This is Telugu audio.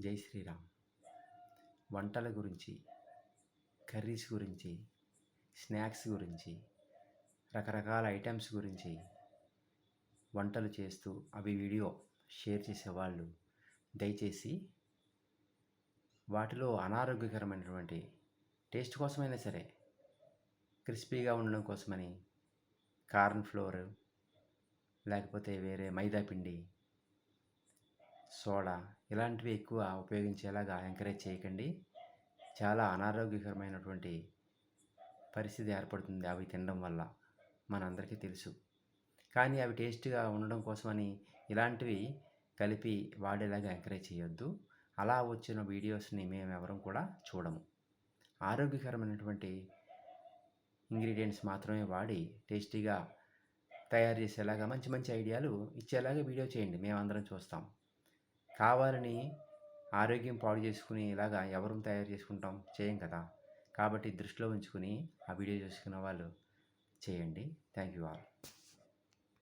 జై శ్రీరామ్. వంటల గురించి కర్రీస్ గురించి స్నాక్స్ గురించి రకరకాల ఐటమ్స్ గురించి వంటలు చేస్తూ అవి వీడియో షేర్ చేసేవాళ్ళు. దయచేసి వాటిలో అనారోగ్యకరమైనటువంటి టేస్ట్ కోసమైనా సరే క్రిస్పీగా ఉండడం కోసమని కార్న్ ఫ్లోర్ లేకపోతే వేరే మైదా పిండి సోడా ఇలాంటివి ఎక్కువ ఉపయోగించేలాగా ఎంకరేజ్ చేయకండి. చాలా అనారోగ్యకరమైనటువంటి పరిస్థితి ఏర్పడుతుంది అవి తినడం వల్ల మనందరికీ తెలుసు. కానీ అవి టేస్ట్గా ఉండడం కోసమని ఇలాంటివి కలిపి వాడేలాగా ఎంకరేజ్ చేయొద్దు. అలా వచ్చిన వీడియోస్ని మేము ఎవరం కూడా చూడము. ఆరోగ్యకరమైనటువంటి ఇంగ్రీడియంట్స్ మాత్రమే వాడి టేస్టీగా తయారు చేసేలాగా మంచి మంచి ఐడియాలు ఇచ్చేలాగా వీడియో చేయండి. మేమందరం చూస్తాం. కావాలని ఆరోగ్యం పాడు చేసుకుని ఇలాగా ఎవరు తయారు చేసుకుంటాం చేయం కదా. కాబట్టి దృష్టిలో ఉంచుకుని ఆ వీడియో చూసుకున్న వాళ్ళు చేయండి. Thank you all.